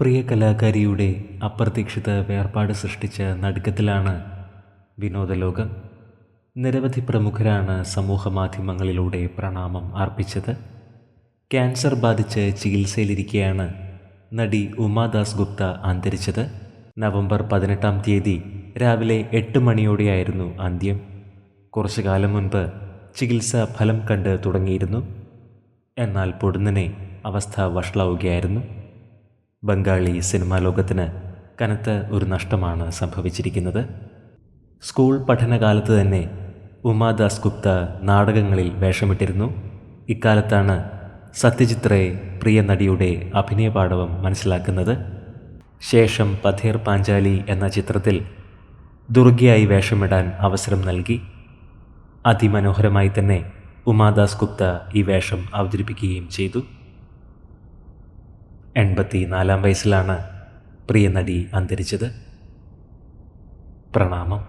പ്രിയ കലാകാരിയുടെ അപ്രതീക്ഷിത വേർപാട് സൃഷ്ടിച്ച നടുക്കത്തിലാണ് വിനോദലോകം. നിരവധി പ്രമുഖരാണ് സമൂഹമാധ്യമങ്ങളിലൂടെ പ്രണാമം അർപ്പിച്ചത്. ക്യാൻസർ ബാധിച്ച് ചികിത്സയിലിരിക്കെയാണ് നടി ഉമാദാസ് ഗുപ്ത അന്തരിച്ചത്. നവംബർ പതിനെട്ടാം തീയതി രാവിലെ എട്ട് മണിയോടെയായിരുന്നു അന്ത്യം. കുറച്ചു കാലം മുൻപ് ചികിത്സ ഫലം കണ്ട് തുടങ്ങിയിരുന്നു. എന്നാൽ പൊടുന്നനെ അവസ്ഥ വഷളാവുകയായിരുന്നു. ബംഗാളി സിനിമാ ലോകത്തിന് കനത്ത ഒരു നഷ്ടമാണ് സംഭവിച്ചിരിക്കുന്നത്. സ്കൂൾ പഠനകാലത്ത് തന്നെ ഉമാദാസ് ഗുപ്ത നാടകങ്ങളിൽ വേഷമിട്ടിരുന്നു. ഇക്കാലത്താണ് സത്യജിത് റേ പ്രിയ നടിയുടെ അഭിനയ പാടവം മനസ്സിലാക്കുന്നത്. ശേഷം പഥേർ പാഞ്ചാലി എന്ന ചിത്രത്തിൽ ദുർഗയായി വേഷമിടാൻ അവസരം നൽകി. അതിമനോഹരമായി തന്നെ ഉമാദാസ് ഗുപ്ത ഈ വേഷം അവതരിപ്പിക്കുകയും ചെയ്തു. എൺപത്തി നാലാം വയസ്സിലാണ് പ്രിയ നടി അന്തരിച്ചത്. പ്രണാമം.